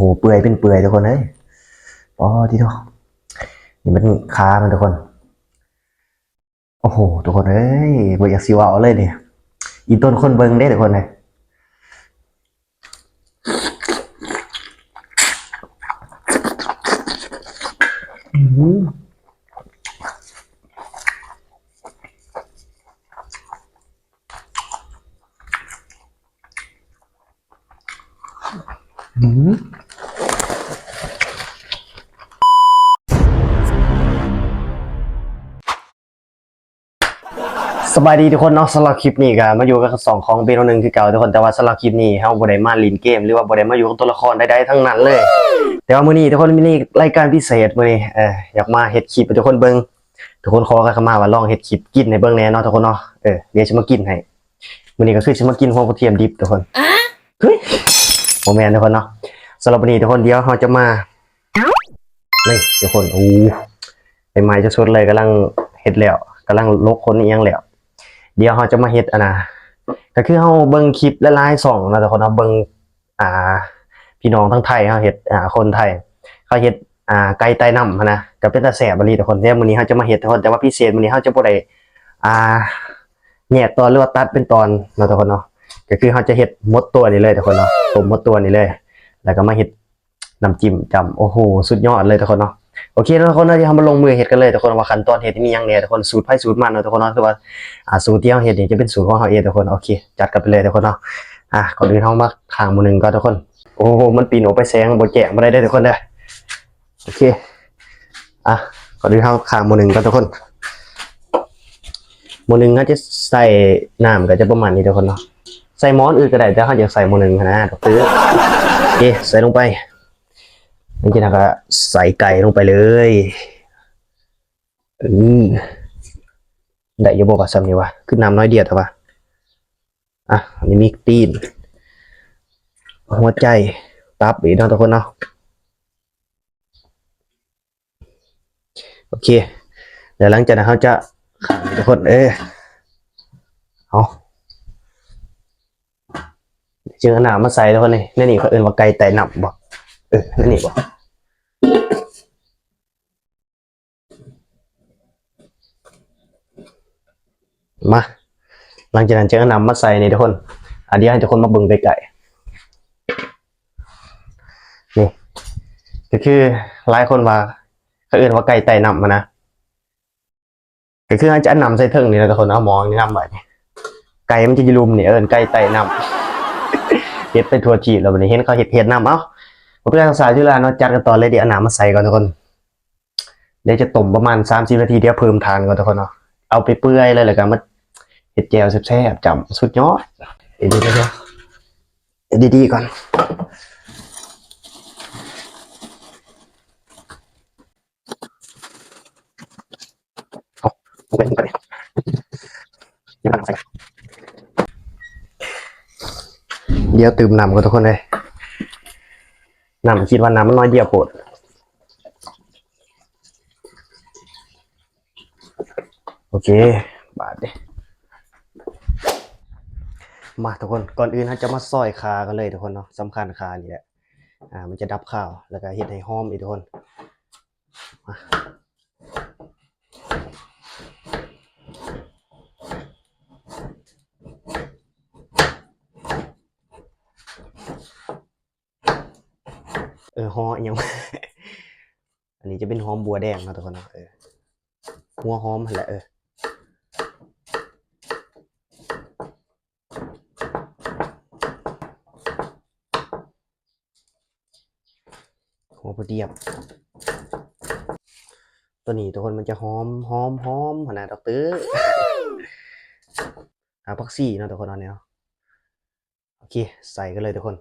หเปื่อยเป็นเปื่อยทุกคนเอ้ยอ๋อที่ทุกนี่มันขามันทุกคน โอ้โห ทุกคนเอ้ยบ่อยากสิว่าเอาเลยเนี่ยอีต้นคนเบิงได้ทุกคนเลย บายดีทุกคนเนาะสำหรับคลิปนี้ก็มาอยู่กับสองของเบนหนึ่งคือเก่าทุกคนแต่ว่าสำหรับคลิปนี้เฮาบ่ได้มาลินเกม หรือว่าบ่ได้มาอยู่กับตัวละครใดๆทั้งนั้นเลย แต่ว่ามื้อนี้ทุกคนมีนี่รายการพิเศษมื้อนี้เอออยากมาเฮ็ดคลิปให้ทุกคนเบิ่งทุกคนขอกันเข้ามาว่าลองเฮ็ดคลิปกินให้เบิ่งแน่เนาะทุกคนเนาะเออเดี๋ยวจะมากินให้มื้อนี้ก็คือจะมากินหัวกระเทียมดิบทุกคนเฮ้ยบ่แม่นทุกคนเนาะสำหรับวันนี้ทุกคนเดี๋ยวเราจะมานี่ทุกคนอู้ไปไม้จะสุดเลยกำลังเฮ็ดแล้วกำลังลกคนอีหยังแล้ว เดี๋ยวเราจะมาเฮ็ดอันนะก็คือเราเบิ่งคลิปหลายๆช่องนะทุกคนเนาเบิ่งอ่า พี่น้องทั้งไทยเขาเฮ็ดอ่าคนไทยเขาเฮ็ดอ่าไก่ใต้น้ำหั้นนะก็เป็นตาแสบบัดนี้ทุกคนเนี่ยมื้อนี้เขาจะมาเฮ็ดทุกคนแต่ว่าพิเศษมื้อนี้เขาจะบ่ได้อ่าแยกตอนหรือว่าตัดเป็นตอนนะทุกคนเนาะก็คือเขาจะเฮ็ดหมดตัวนี่เลยทุกคนเนาะต้มหมดตัวนี่เลย แล้วก็มาเฮ็ดน้ำจิ้มจำโอ้โหสุดยอดเลยทุกคนเนาะ โอเคทุกคนเราจะทำมาลงมือเฮ็ดกันเลยทุกคนว่าขั้นตอนเฮ็ดมีหยังแหน่ทุกคนสูตรไผสูตรมันเนาะทุกคนเนาะคือว่าอ่าสูตรที่เราเฮ็ดนี่จะเป็นสูตรของเราเองทุกคนโอเคจัดกันไปเลยทุกคนเนาะอะก่อนอื่นเฮามาทางมือหนึ่งก่อนทุกคน โอ้โหมันปีนออกไปแสงบนแจกมาได้เด้ทุกคนเด้อโอเคอะขอดูเข้าข้างโมหนึ่งก่อนทุกคนโมหนึ่งเขาจะใส่น้ำก็จะประมาณนี้ทุกคนเนาะใส่หมอนอื่นก็ได้แต่เขาจะใส่โมหนึ่งนะดอกตื้อโอเคใส่ลงไป นี่จะนะก็ใส่ไก่ลงไปเลยอือได้ยบอกว่าซ้ำนี่วะขึ้นน้ำน้อยเดียวแต่ว่าอะอันนี้มีตีน หัวใจ ตับอีกนะทุกคนเนาะโอเค เดี๋ยวหลังจากนั้นเขาจะขังทุกคน เออเอาเจอหนามาใส่ทุกคนนี่นี่นี่เขาเอินว่าไก่ไต่หนับบอก เออนี่นี่บอกมา หลังจากนั้นจอหนำมาใส่นี่ทุกคน อันเดียวให้ทุกคนมาเบิ่งไปไก่นี่ก็คือหลายคนว่าเขาเอื่นว่าไก่ไต่นำมานะก็คืออาจจะนำใส่เทิงนี่แหละทุกคนเอามองนี่นำแบบนี้ไก่มันจะยืลุมนี่เอินไก่ไต่นำเฮ็ดไปทัวจีบแล้ววันนี้เห็นเขาเฮ็ดเฮ็ดนำเอ้า ผมเป็นนักศึกษาจุฬาเนาะจัดกันต่อเลยเดี๋ยวเอาน้ำมาใส่ก่อนทุกคนเดี๋ยวจะต้มประมาณสามสิบนาทีเดี๋ยวเพิ่มทานก่อนทุกคนเนาะเอาไปเปื่อยเลยแล้วก็มาเฮ็ดแจวแซ่บๆจำสุดยอดเดี๋ยวเดี๋ยวเดี๋ยวดีๆก่อนผมเป็นไปยังไม่ใส่เดี๋ยวตื่มน้ำกันทุกคนเลย น้ำคิดว่าน้ำมันน้อยเดียวปวดโอเค บาทเด้มาทุกคนก่อนอื่นเราจะมาซอยคากันเลยทุกคนเนาะสำคัญคานี่แหละอ่ามันจะดับข้าวแล้วก็เห็ดให้หอมอีกทุกคนมา เออฮออยัง อันนี้จะเป็นหอมบัวแดงนะทุกคนเนาะเออหัวหอมหั่นแหละเออหัวกระเดียบตัวนี้ทุกคนมันจะหอมหอมหอมขนาดดอกตื้ออาพักซี่นะทุกคนเอาเนี่ยเนาะโอเค ใส่กันเลยทุกคน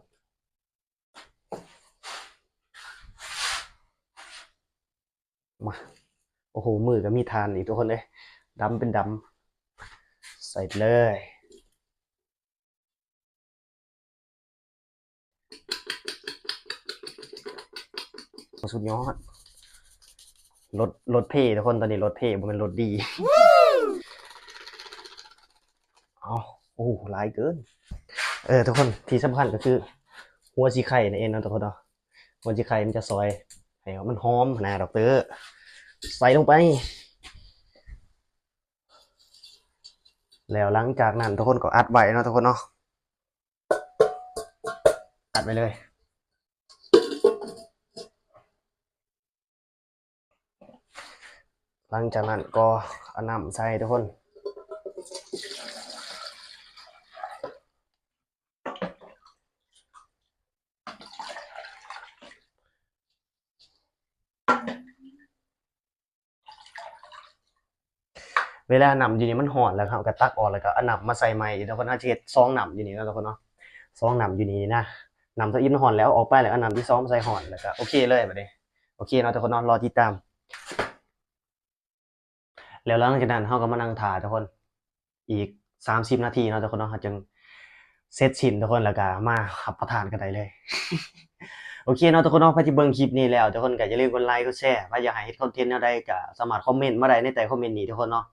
มาโอ้โหมือก็มีทานอีกทุกคนเลยดำเป็นดำใส่เลย สุดยอดรถรถเพ่ทุกคนตอนนี้รถเพ่บ่แมันรถดีเอาโอ้โหหลายเกิน เออทุกคนที่สำคัญก็คือ หัวสีไข่นั่นเองนะทุกคนเนาะวันที่ไข่มันจะซอย ให้มันหอมนะดอกเตอร์ใส่ลงไป แล้วหลังจากนั้นทุกคนก็อัดไว้เนาะทุกคนเนาะอัดไปเลยหลังจากนั้นก็เอาน้ำใส่ทุกคน เวลาหนำอยู่นี่มันหอนแล้วครับก็ตักออกแล้วก็เอาหนำมาใส่ใหม่ทุกคนอาจะเฮ็ดซองหนำอยู่นี่นะทุกคนเนาะซองหนำอยู่นี่นะหนำสะอิ่มหอนแล้วออกไปแล้วเอาหนำที่ซองมาใส่หอนแล้วก็โอเคเลยแบบนี้โอเคเนาะทุกคนเนาะรอติดตาม แล้วหลังจากนั้นเราก็มานั่งถ่ายทุกคนอีกสามสิบนาทีเนาะทุกคนเนาะเราจึงเซตชิ้นทุกคนแล้วก็มาขับประทานกันได้เลย โอเคเนาะทุกคนเนาะพอที่เบิ่งคลิปนี้แล้วทุกคนก็อย่าลืมกดไลค์กดแชร์ว่าอยากให้เฮ็ดคอนเทนต์แนวใดก็สามารถคอมเมนต์มาได้ในใต้คอมเมนต์นี้ทุกคนเนาะ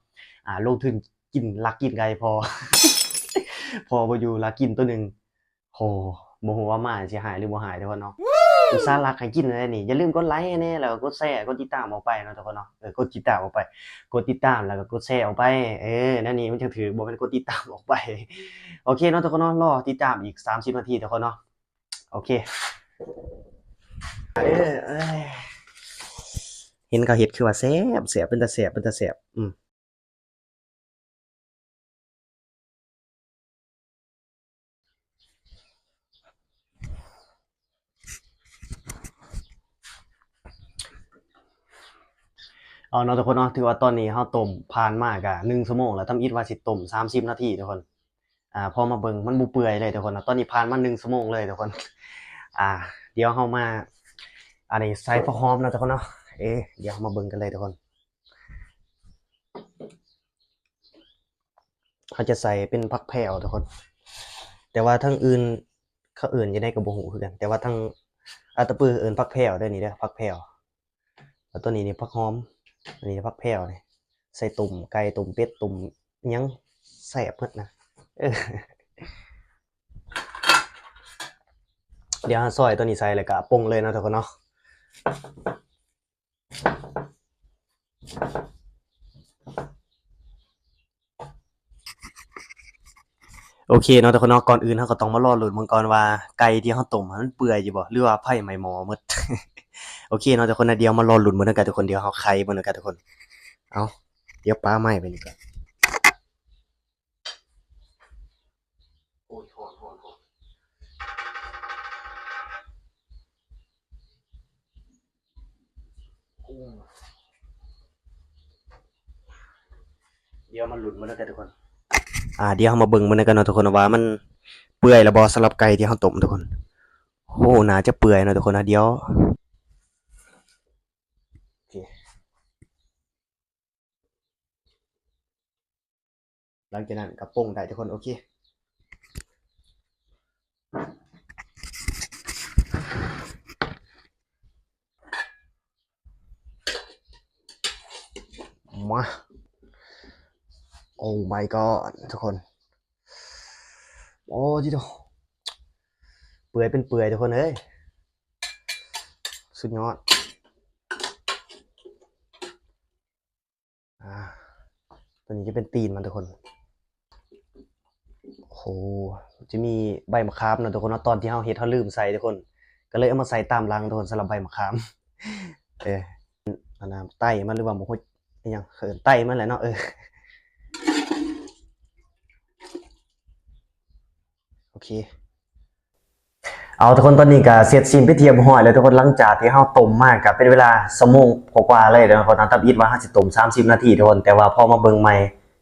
อ่าลงทุนกินลักกินไก่พอ พอบ่อยู่ลักกินตัวหนึงโหบ่ฮู้ว่ามาสิหายหรือบ่หายทุกคนเนาะอุตส่าห์ลักให้กินเลยนี่อย่าลืมกดไลค์ให้แน่แล้วก็กดแชร์กดติดตามออกไปเนาะทุกคนเนาะเออกดติดตามออกไป กดติดตามแล้วก็กดแชร์ออกไปเออนั่นนี่มันจะถือบ่เป็นกดติดตามออกไป โอเคเนาะทุกคนเนาะรอติดตามอีก 30 นาทีทุกคนเนาะโอเคเออเอ้ยเห็นเขาเฮ็ดคือว่าแซ่บแซ่บเป็นตาแซ่บเป็นตาแซ่บอืม เอาเนาะทุกคนเนาะถือว่าตอนนี้เฮาต้มผ่านมากะ1ชั่วโมงแล้วทำอิดว่าสิต้ม30นาทีทุกคนอ่าพอมาเบิ่งมันบ่เปื่อยเลยทุกคนนะตอนนี้ผ่านมา1ชั่วโมงเลยทุกคน อ่า เดี๋ยวเฮามา อันนี้ใส่ผักหอมนะทุกคนเนาะเอ๊เดี๋ยวามาเบิ่งกันเลยทุกคนเขาจะใส่เป็นผักแผ่วทุกคน แต่ว่าทั้งอื่นเขาอื่นจะได้กับบ่ฮู้คือกัน แต่ว่าทั้งอาตะปือเอิ้นผักแผ่วด้อนี่เด้อผักแผ่วแล้วตัวนี้นี่ผักหอม อันนี้ผักแผ่วนี่ใส่ตุ่มไก่ตุ่มเป็ดตุ่มยังแซ่บเบิดนะเดี๋ยวซอยตัวนี้ใส่เลยก็ปงเลยนะทุกคนเนาะโอเคเนาะทุกคนเนาะก่อนอื่นเราก็ต้องมารอหลุ้นมังกรว่าไก่ที่เราต้มมันเปื่อยอยู่บ่หรือว่าไผ่ไหม้หมอมด โอเคเนาะทุกคนนะเดี๋ยวมารอลุ้นมื้อนั้นกันทุกคนเดี๋ยวเฮาไข่มื้อนั้นกันทุกคน เอาเดี๋ยวป้าไหม้ไปนี่ก่อนโอ้ยหอนหอนหอนโอ้เดี๋ยวมาลุ้นมื้อนั้นกันทุกคน อ่า เดี๋ยวเรามาเบิ่งมันกันเนาะทุกคนว่ามันเปื่อยแล้วบ่สำหรับไก่ที่เราต้มทุกคน โอ้น่าจะเปื่อยเนาะทุกคนนะเดี๋ยวโอเค หลังจากนั้นก็ปรุงได้ทุกคนโอเคมาโอ้ my god ทุกคน โอ้จิโดเปื่อยเป็นเปื่อยทุกคนเอ้ยสุดยอดอ่าตัวนี้จะเป็นตีนมันทุกคน อ้จะมีใบมะขามนะทุกคนเนาะตอนที่เฮาเฮ็ดเฮาลืมใส่ทุกคน ก็เลยเอามาใส่ตามหลังทุกคนสำหรับใบมะขามเอออันน้ำไต้มันหรือว่าบ่ฮู้อิหยังเขินไต้มันแหละเนาะเออโอเคเอาทุกคนตอนนี้ก็เสร็จสิ้นพิธีเรียบร้อยแล้วทุกคนหลังจากที่เฮาต้มมากก็เป็นเวลาชั่วโมงกว่าๆเลยเดี๋ยวทุกคนเอาตับอิดว่าเฮาสิต้ม30 นาทีทุกคนแต่ว่าพอมาเบิ่งใหม่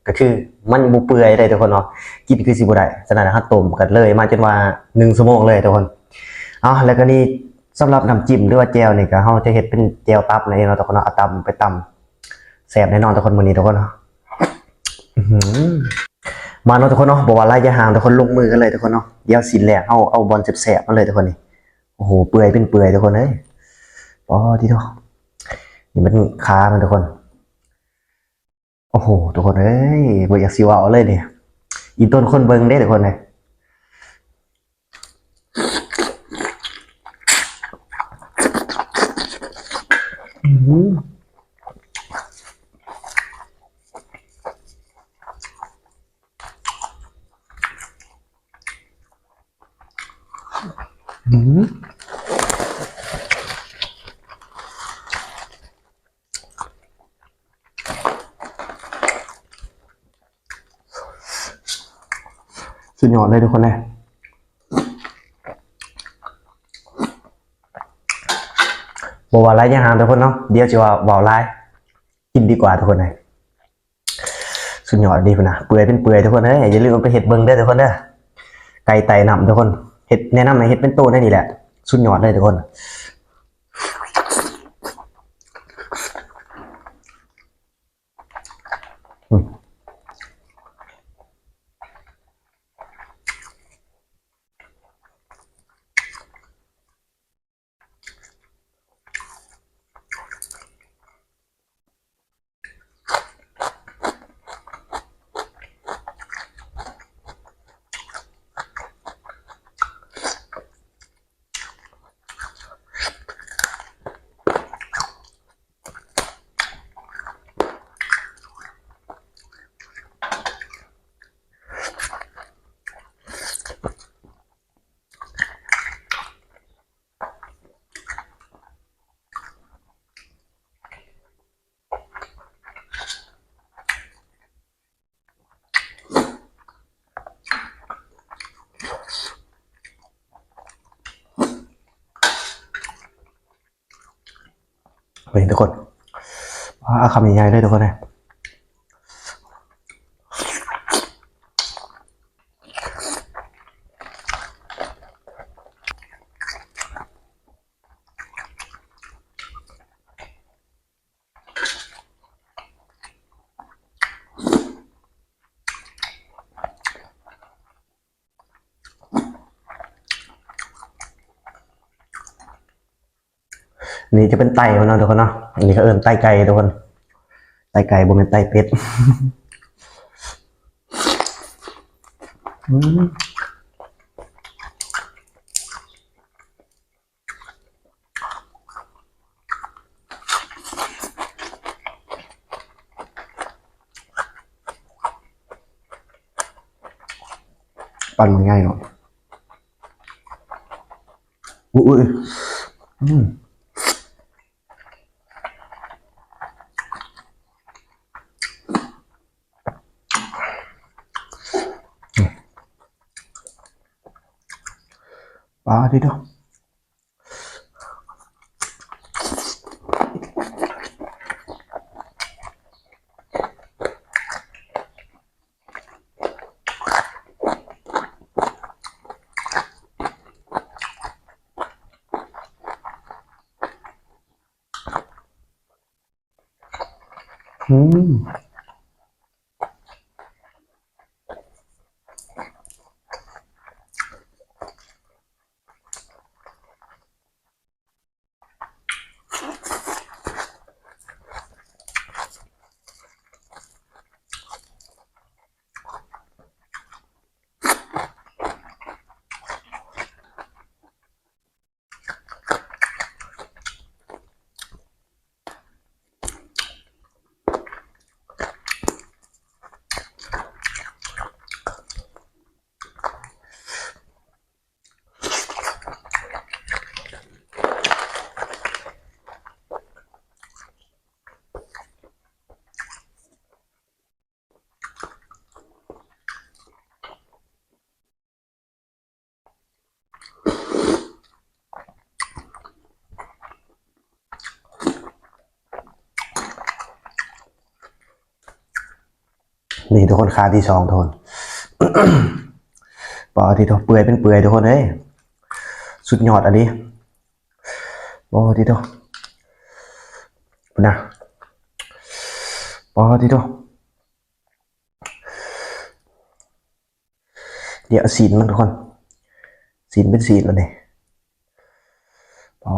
ก็คือมันบ่เปื่อยเลยทุกคนเนาะกินคือสิบ่ได้ฉะนั้นเฮาต้มกันเลยมาจนว่า1ชั่วโมงเลยทุกคนเอาแล้วก็นี่สำหรับน้ำจิ้มหรือว่าแจ่วนี่ก็เฮาจะเฮ็ดเป็นแจ่วตับนั่นเองเนาะทุกคนเนาะเอาตำไปตำแซ่บแน่นอนทุกคนมื้อนี้ทุกคนเนาะมาเนาะทุกคนเนาะบอกว่าไล่จะห่างทุกคนลงมือกันเลยทุกคนเนาะเดี๋ยวสินแหลกเอาเอาบอลแสบๆมาเลยทุกคนนี่โอ้โหเปื่อยเป็นเปื่อยทุกคนเอ้ยปอที่ทุกนี่มันขามันทุกคน โอ้โห ทุกคนเอ้ยบ่อยากสิว่าเอาเลยเนี่ยอีต้นคนเบิ่งได้ทุกคนเลย ยอดเลยทุกคนเลยบอกว่าไรยังหามทุกคนเนาะเดี๋ยวจะว่าเบาไรกินดีกว่าทุกคนเลยสุดยอดดีพนนะเปื่อยเป็นเปื่อยทุกคนเอ้ยอย่าลืมเอาไปเห็ดเบิ้งได้ทุกคนเด้อไก่ไต่นำทุกคนเห็ดแนะนำให้เห็ดเป็นตัวได้นี่แหละ สุดยอดเลยทุกคน เฮ้ยทุกคนอาคำใหญ่ๆเลยทุกคนเลยนี่ จะเป็นไตมันเนาะทุกคนเนาะอันนี้ก็เอิ้นไตไก่ทุกคนไตไก่บ่เป็นไตเป็ดปั่นมันง่ายเนาะอุ้ยอุ้ยอืม ปลาดิ นี่ทุกคนคาที่สองทุกคนปอที่ตัวเปื่อยเป็นเปื่อยทุกคนเอ้ยสุดยอดอันนี้ปอที่ตัวนะปอที่ตัวเดี๋ยวสีนมันทุกคนสีนเป็นสีนแล้วเนี่ยปอ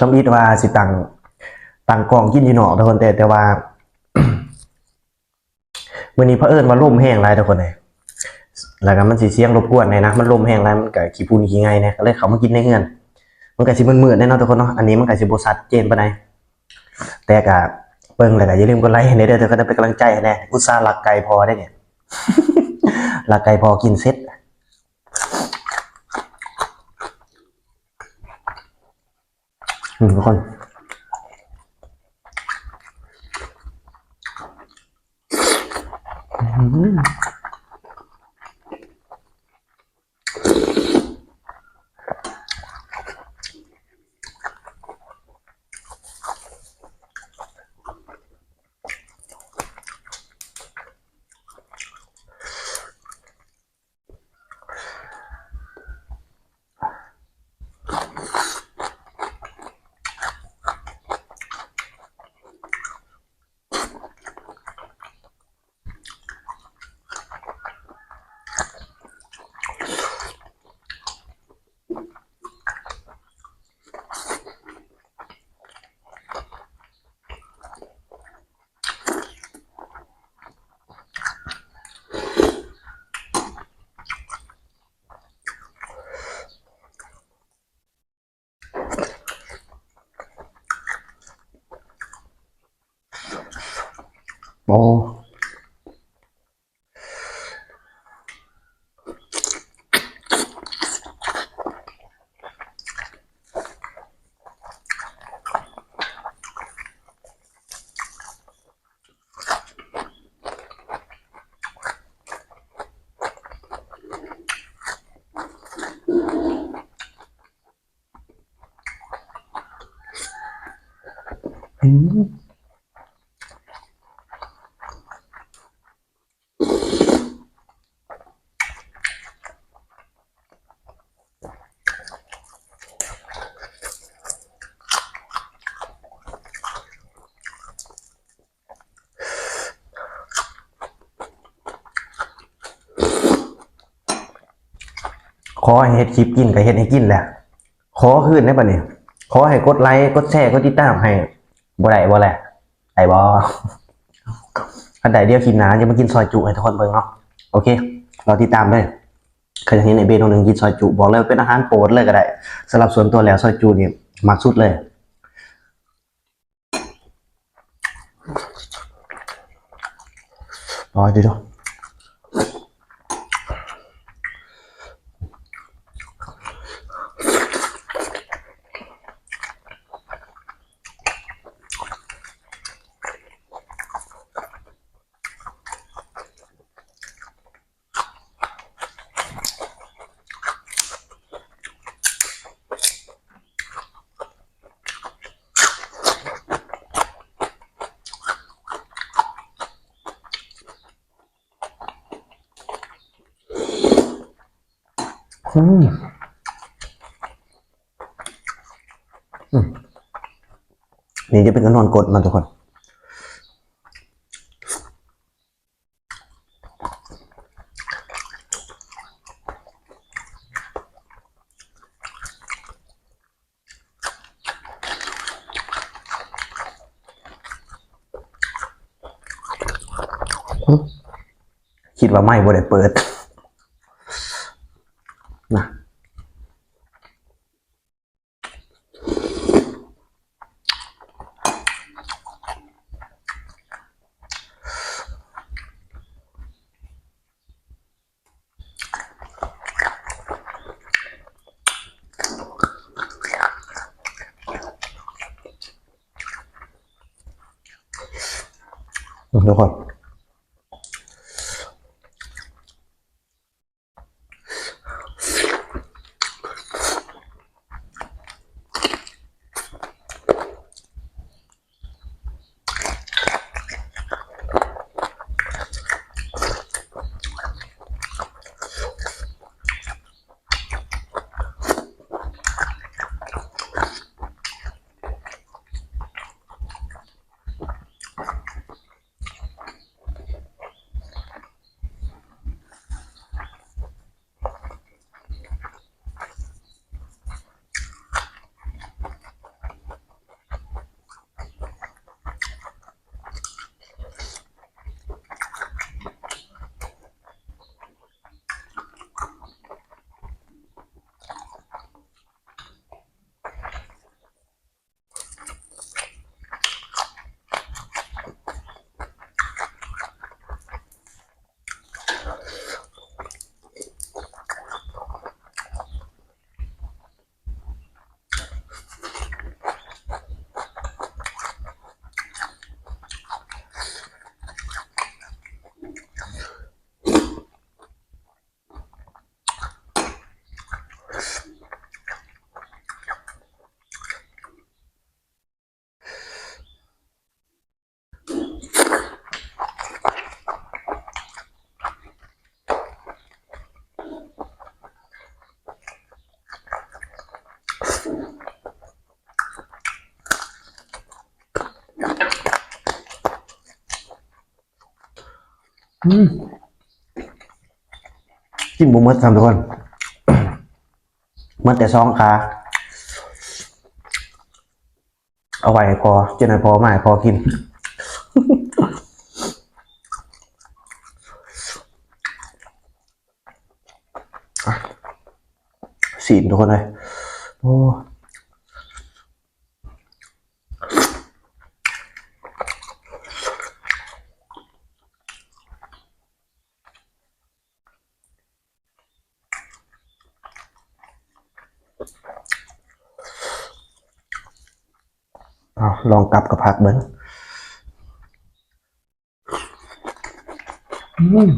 ต้องอิดว่าสิตังตังกองกินอยู่นอกทุกคนแต่แต่ว่ามื้อนี้เผอิญว่าลมแห้งหลายทุกคนเลยแล้วก็มันสิเสียงรบกวนหน่อยนะ มันลมแห้งหลายมันก็ขี้ปุ่นขี้ไงเนี่ยก็เลยเข้ามากินในเฮือนมันก็สิมืดๆแน่เนอนทุกคนเนาะอันนี้มันก็สิบ่ชัดเจนปานใดแต่ก็เบิ่งแล้วก็อย่าลืมกดไลค์ให้เด้อเด้อก็จะเป็นกำลังใจให้แน่อุตส่าห์รักไก่พอได้เนี่ยรักไก่พอกินเสร็ จอื ม ขอให้เฮ็ดคลิปกินก็เฮ็ดให้กินแหละขอคืนได้ป่ะเนี่ยขอให้กดไลค์กดแชร์กดติดตามให้บ่ได้บ่แหละได้บ่อันใดเดียวกินหนาจะมากินซอยจุให้ทุกคนเบิ่งเนาะโอเคเรอติดตามด้วยเคยเห็นในเบนคนหนึ่งกินซอยจุบอกเลยเป็นอาหารโปรดเลยก็ได้สำหรับส่วนตัวแล้วซอยจุนี่มักสุดเลยรอดีดูอืม อืมนี่จะเป็นกระนอนกดมันทุกคนคิดว่าไม่บ่ได้เปิด นะ ทุก จิ้มบุมัดทำทุกคนมัดแต่ซองขาเอาไว้พอเจนพอไม่พอกินสีทุกคนเลย อ้เอลองกลับกับผักเบิ้งอืม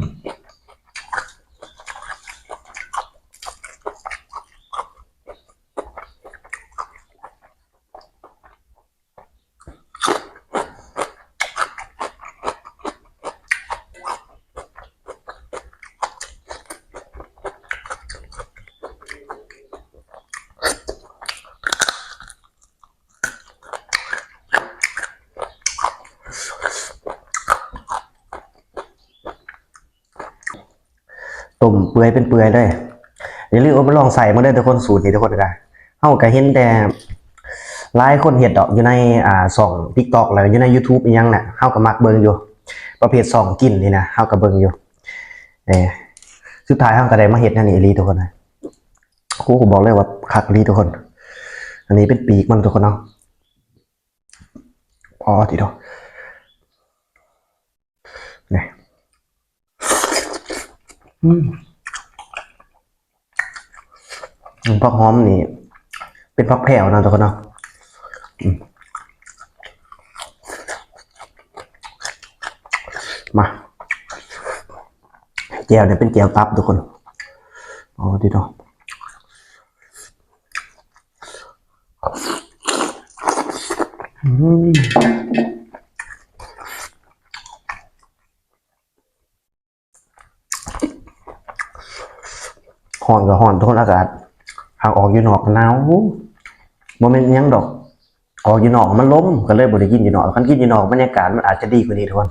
อยเป็นเปื่อยเลยอย่าลืมเอามาลองใส่มาได้ทุกคนสูตรนี้ทุกคนกันเฮาก็เห็นแต่หลายคนเฮ็ดดอกอยู่ในอ่าช่อง TikTok แล้วอยู่ใน YouTube อีหยังน่ะเฮาก็มักเบิ่งอยู่ ประเภทช่องกินนี่นะเฮาก็เบิ่งอยู่เออสุดท้ายเฮาก็ได้มาเฮ็ดนั่นนี่อีหลีทุกคนนะกูก็บอกเลยว่าคักอีหลีทุกคน อันนี้เป็นปีกมันทุกคนเนาะพอทีเดียวนี่อืมอืม ผักหอมนี่ เป็นผักแผ่วนะทุกคนเนาะมาแก้วเนี่ยเป็นแก้วตับทุกคนอ๋อดีเนาะอืมห่อนกับห่อนทุกคนอากาศ หากออกอยู่นอกหนาวบ่แม่นหยังดอก ออกอยู่นอกมันล้มก็เลยบริกินอยู่นอกคันกินอยู่นอกบรรยากาศมันอาจจะดีกว่านี้ทุกคน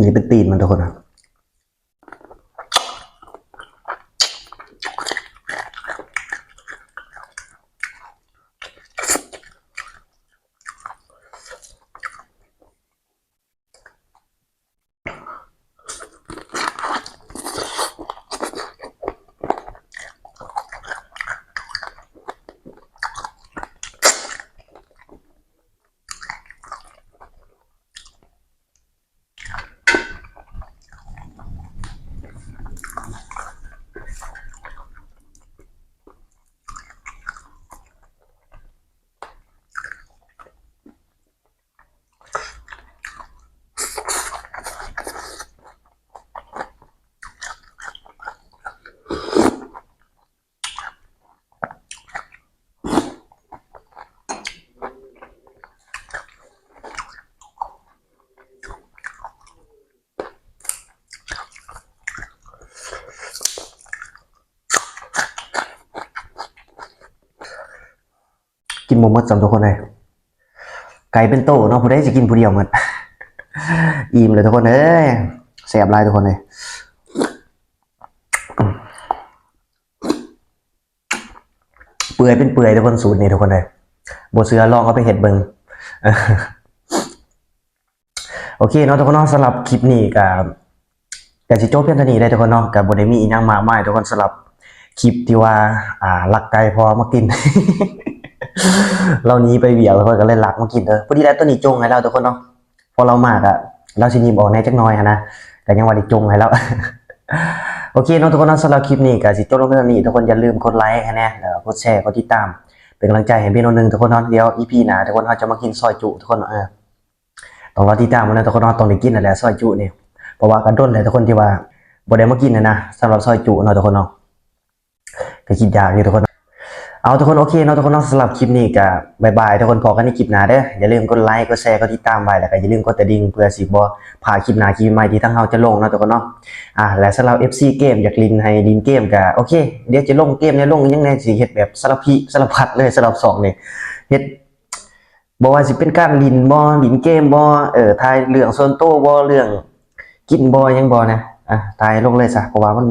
นี่เป็นตีนมันทุกคนครับ นหมหมดสำทุกคนเลยไก่เป็นโตเนาะผู้ใดจะกินผู้เดียวหมดอิ่มเลยทุกคนเอ้ยแสบลายทุกคนเลยเปื่อยเป็นเปื่อยทุกคนสูตรนี้ทุกคนเลยบเสือลองเอาไปเห็ดเบิงโอเคเนาะทุกคนเนาะสำหรับคลิปนี้กับกับจิโจ้เพียงเท่านี้ได้ทุกคนเนาะกับบได้มีอีกอย่างมากมายทุกคนสำหรับคลิปที่ว่าอ่าลักไก่พอมากิน เรานี้ไปเบียวทุกคนก็เลยหลักมากินเออพอดีแล้วตัวนี้จงให้เราทุกคนเนาะพอเรามากอะเราชินีบอกแน่จักน้อยนะแต่ยังว่าได้จงให้เราโอเคเนาะทุกคนนะสำหรับคลิปนี้กับจิจ้ลงเรื่องนี้ทุกคนอย่าลืมกดไลค์ให้แน่แล้วกดแชร์กดติดตาม เป็นกำลังใจให้พี่โนนหนึ่งทุกคนเนาะเดี๋ยวอีพีหน้าทุกคนเราจะมากินซอยจุทุกคนเออต้องรอติดตามมันนะทุกคนเนาะต้องได้กินนั่นแหละซอยจุเนี่ยเพราะว่ากันด้นเลยทุกคนที่ว่าบ่ได้มากินนะนะสำหรับซอยจุเนาะทุกคนเนาะก็คิดยากอยู่ทุกคน เอาทุกคนโอเคเนาะทุกคนเนาะสำหรับคลิปนี้ก็บายบายทุกคนพอกันในคลิปหน้าเด้ออย่าลืมกดไลค์กดแชร์กดติดตามไว้แล้วก็อย่าลืมกดกระดิ่งเพื่อสิบ่พลาดคลิปหน้าคลิปใหม่ที่ทั้งเฮาจะลงเนาะทุกคนเนาะอ่าและสำหรับ FC เกมอยากลินให้ลินเกมก็โอเคเดี๋ยวจะลงเกมเนี่ยลงยังไงสิเฮ็ดแบบสารพิสารพัดเลยสำหรับสองเนี่ยเฮ็ดบ่ว่าสิเป็นการลินบ่ลินเกมบ่เออทายเรื่องส่วนตัวบ่เรื่องกินบ่ยังบ่นะอะทายลงเลยซะเพราะว่ามันบ่